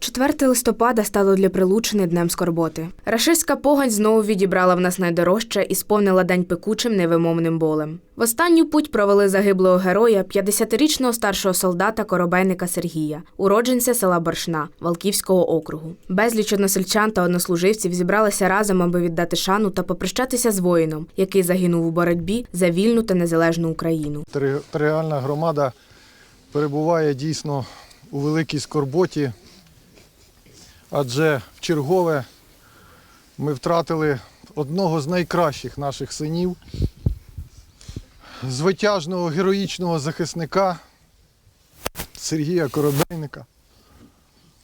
4 листопада стало для Прилучини днем скорботи. Рашистська погань знову відібрала в нас найдорожче і сповнила день пекучим невимовним болем. В останню путь провели загиблого героя, 50-річного старшого солдата коробейника Сергія, уродженця села Боршна Валківського округу. Безліч односельчан та однослуживців зібралися разом, аби віддати шану та попрощатися з воїном, який загинув у боротьбі за вільну та незалежну Україну. Територіальна громада перебуває дійсно у великій скорботі, адже в чергове ми втратили одного з найкращих наших синів, звитяжного героїчного захисника Сергія Коробейника,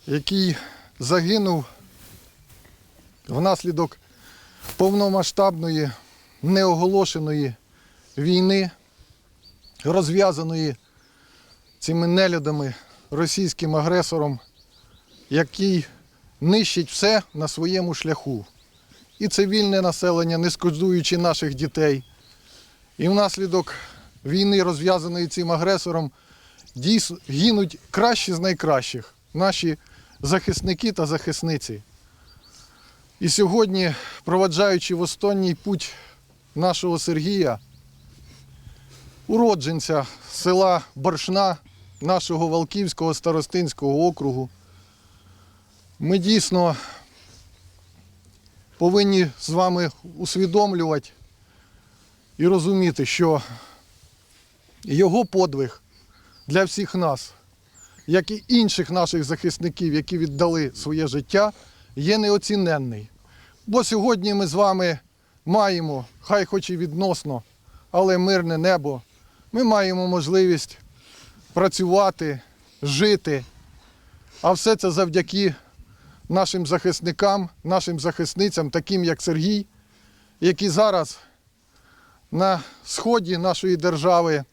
який загинув внаслідок повномасштабної неоголошеної війни розв'язаної цими нелюдами, російським агресором, який нищить все на своєму шляху. І цивільне населення, не шкодуючи наших дітей. І внаслідок війни, розв'язаної цим агресором, дійсно гинуть кращі з найкращих наші захисники та захисниці. І сьогодні, проваджаючи в останній путь нашого Сергія, уродженця села Боршна нашого Валківського старостинського округу. Ми дійсно повинні з вами усвідомлювати і розуміти, що його подвиг для всіх нас, як і інших наших захисників, які віддали своє життя, є неоціненний. Бо сьогодні ми з вами маємо, хай хоч і відносно, але мирне небо. Ми маємо можливість працювати, жити. А все це завдяки нашим захисникам, нашим захисницям, таким як Сергій, які зараз на сході нашої держави,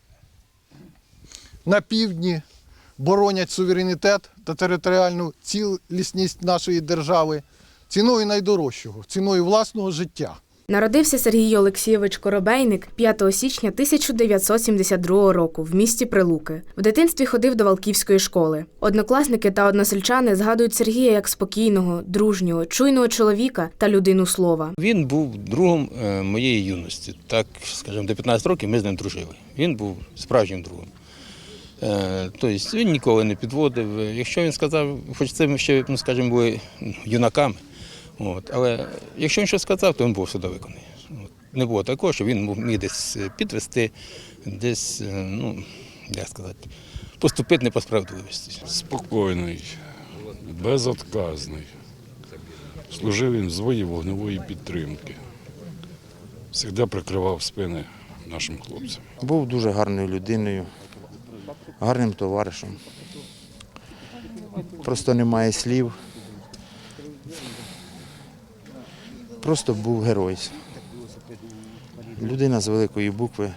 на півдні боронять суверенітет та територіальну цілісність нашої держави ціною найдорожчого, ціною власного життя. Народився Сергій Олексійович Коробейник 5 січня 1972 року в місті Прилуки. В дитинстві ходив до Валківської школи. Однокласники та односельчани згадують Сергія як спокійного, дружнього, чуйного чоловіка та людину слова. Він був другом е, моєї юності. Так, скажімо, до 15 років ми з ним дружили. Він був справжнім другом. Е, Тобто він ніколи не підводив. Якщо він сказав, хоч це ми ще, ну, скажімо, були юнаками, от, але якщо він щось сказав, то він був сюди виконаний. От. Не було такого, що він міг десь підвести, десь, е, ну, як сказати, поступити не по справедливості. Спокійний, безотказний. Служив він в звої вогневої підтримки. Завжди прикривав спини нашим хлопцям. Був дуже гарною людиною, гарним товаришем. Просто немає слів. Просто був герой. Людина з великої букви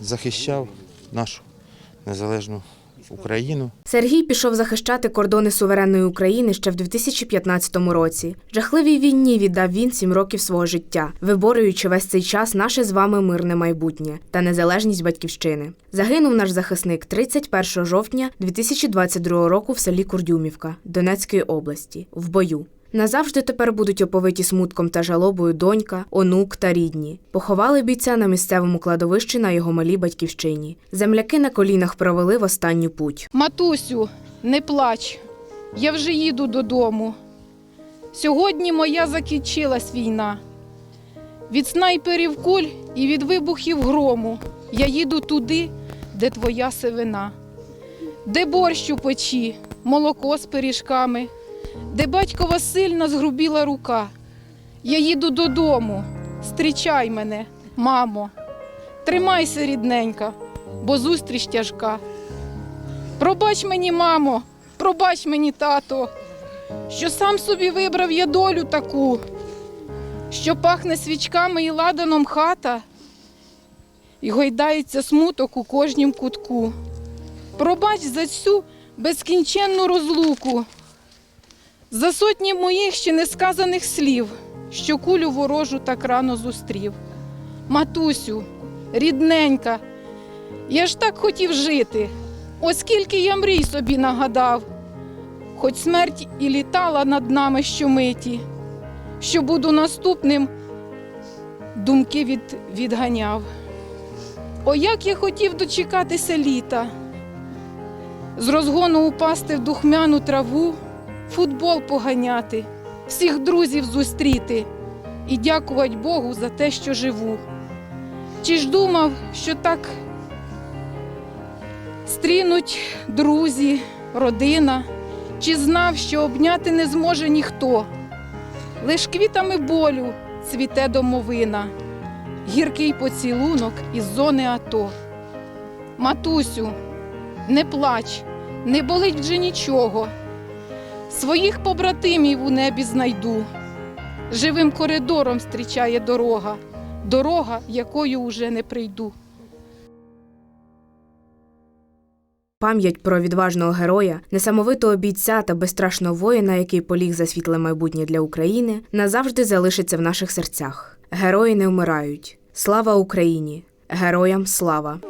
захищав нашу незалежну Україну. Сергій пішов захищати кордони суверенної України ще в 2015 році. Жахливій війні віддав він сім років свого життя, виборюючи весь цей час наше з вами мирне майбутнє та незалежність батьківщини. Загинув наш захисник 31 жовтня 2022 року в селі Курдюмівка Донецької області в бою. Назавжди тепер будуть оповиті смутком та жалобою донька, онук та рідні. Поховали бійця на місцевому кладовищі на його малій батьківщині. Земляки на колінах провели в останню путь. Матусю, не плач, я вже їду додому. Сьогодні моя закінчилась війна. Від снайперів куль і від вибухів грому я їду туди, де твоя сивина, де борщ у печі, молоко з пиріжками, де батькова сильна згрубіла рука. Я їду додому, зустрічай мене, мамо. Тримайся, рідненька, бо зустріч тяжка. Пробач мені, мамо, пробач мені, тато, що сам собі вибрав я долю таку, що пахне свічками і ладаном хата, і гойдається смуток у кожнім кутку. Пробач за цю безкінченну розлуку, за сотні моїх ще несказаних слів, що кулю ворожу так рано зустрів. Матусю, рідненька, я ж так хотів жити, Оскільки я мрій собі нагадав, хоч смерть і літала над нами щомиті, що буду наступним, думки від, відганяв. О, як я хотів дочекатися літа, з розгону упасти в духмяну траву, футбол поганяти, всіх друзів зустріти і дякувати Богу за те, що живу. Чи ж думав, що так стрінуть друзі, родина, чи знав, що обняти не зможе ніхто. Лиш квітами болю цвіте домовина, гіркий поцілунок із зони АТО. Матусю, не плач, не болить вже нічого. Своїх побратимів у небі знайду. Живим коридором зустрічає дорога, дорога, якою уже не прийду. Пам'ять про відважного героя, несамовитого бійця та безстрашного воїна, який поліг за світле майбутнє для України, назавжди залишиться в наших серцях. Герої не вмирають. Слава Україні! Героям слава!